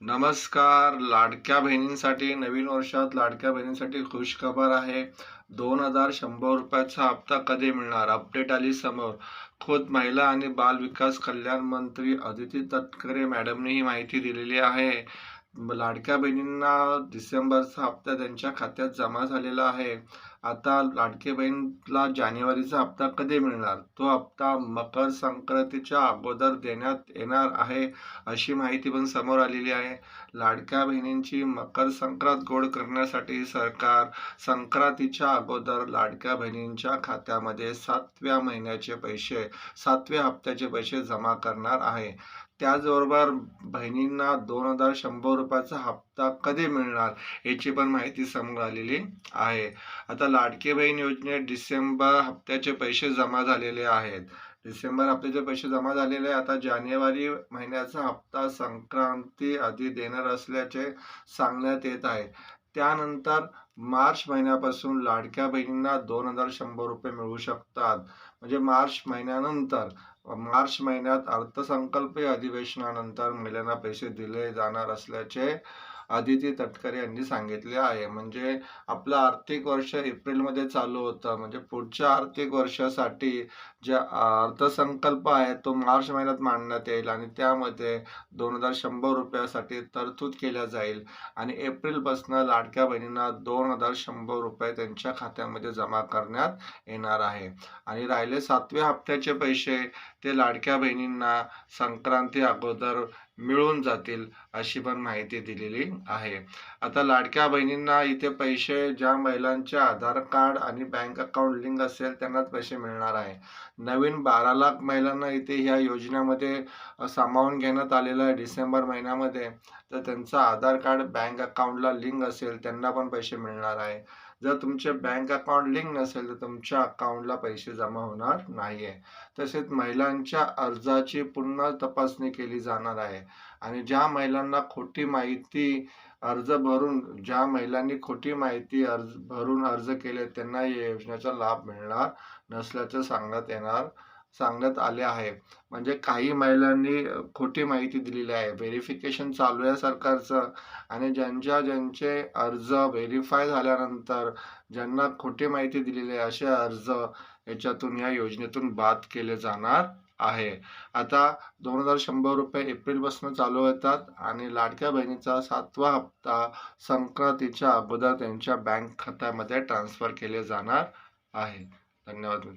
नमस्कार. लाडक्या बहिणींसाठी नवीन वर्षात लाडक्या बहिणींसाठी खुश खबर आहे. दोन हजार शंभर रुपयाचा हप्ता कधी मिळणार? अपडेट आली समोर. खुद महिला आणि बाल विकास कल्याण मंत्री अदिती तटकरे मॅडमने ही माहिती दिलेली आहे. लाडक्या बहिणींना डिसेंबरचा हप्ता त्यांच्या खात्यात जमा झालेला आहे. आता लाडकी बहीणला जानेवारीचा हप्ता कधी मिळणार? तो हप्ता मकर संक्रांतीच्या अगोदर देण्यात येणार आहे अशी माहिती पण समोर आलेली आहे. लाडक्या बहिणींची मकर संक्रांत गोड करण्यासाठी सरकार संक्रांतीच्या अगोदर लाडक्या बहिणींच्या खात्यामध्ये सातव्या महिन्याचे पैसे सातव्या हप्त्याचे पैसे जमा करणार आहे. त्याचबरोबर बहिणींना दोन हजार शंभर रुपयाचा हप्ता कधी मिळणार याची पण माहिती समोर आलेली आहे. आता लाडकी बहीण योजनेत डिसेंबर हप्त्याचे पैसे जमा झालेले आहेत. डिसेंबर हप्त्याचे पैसे जमा झालेले आहे. आता जानेवारी महिन्याचा हप्ता संक्रांती आधी देणार असल्याचे सांगण्यात येत आहे. त्यानंतर मार्च महिन्यापासून लाडक्या बहिणींना दोन हजार शंभर रुपये मिळू शकतात. म्हणजे मार्च महिन्यानंतर मार्च महिन्यात अर्थसंकल्पीय अधिवेशनानंतर महिलांना पैसे दिले जाणार असल्याचे आदिती तटकरे यांनी सांगितले आहे. म्हणजे आपलं आर्थिक वर्ष एप्रिलमध्ये चालू होतं. म्हणजे पुढच्या आर्थिक वर्षासाठी जे अर्थसंकल्प आहे तो मार्च महिन्यात मांडण्यात येईल आणि त्यामध्ये दोन हजार शंभर रुपयासाठी तरतूद केल्या जाईल आणि एप्रिलपासून लाडक्या बहिणींना दोन हजार शंभर रुपये त्यांच्या खात्यामध्ये जमा करण्यात येणार आहे. आणि राहिले सातव्या हप्त्याचे पैसे ते लाडक्या बहिणींना संक्रांती अगोदर मिळून जातील अशी पण माहिती दिलेली आहे. आता लाडक्या बहिणींना इथे पैसे ज्या महिलांचे आधार कार्ड आणि बँक अकाउंट लिंक असेल त्यांनाच पैसे मिळणार आहे. नवीन बारा लाख महिलांना इथे ह्या योजनेमध्ये सामावून घेण्यात आलेलं आहे डिसेंबर महिन्यामध्ये. तर त्यांचं आधार कार्ड बँक अकाउंटला लिंक असेल त्यांना पण पैसे मिळणार आहे. जर तुमचे बँक अकाउंट लिंक नसेल तर तुमच्या अकाउंटला पैसे जमा होणार नाही आहे तसेच महिलांच्या अर्जाची पुन्हा तपासणी केली जाणार आहे. आणि ज्या महिलांना खोटी माहिती अर्ज भरून ज्या महिलांनी खोटी माहिती अर्ज भरून अर्ज केले त्यांना या योजनेचा लाभ मिळणार नसल्याचं सांगण्यात येणार सांगण्यात आले आहे. म्हणजे काही महिलांनी खोटी माहिती दिलेली आहे. व्हेरिफिकेशन चालू आहे सरकारचं आणि ज्यांच्या ज्यांचे अर्ज व्हेरीफाय झाल्यानंतर ज्यांना खोटी माहिती दिलेली आहे असे अर्ज याच्यातून या योजनेतून बाद केले जाणार आहे. आता दोन हजार शंभर रुपये एप्रिलपासून चालू होतात आणि लाडक्या बहिणीचा सातवा हप्ता संक्रांतीच्या अगोदर त्यांच्या बँक खात्यामध्ये ट्रान्सफर केले जाणार आहे. धन्यवाद मित्र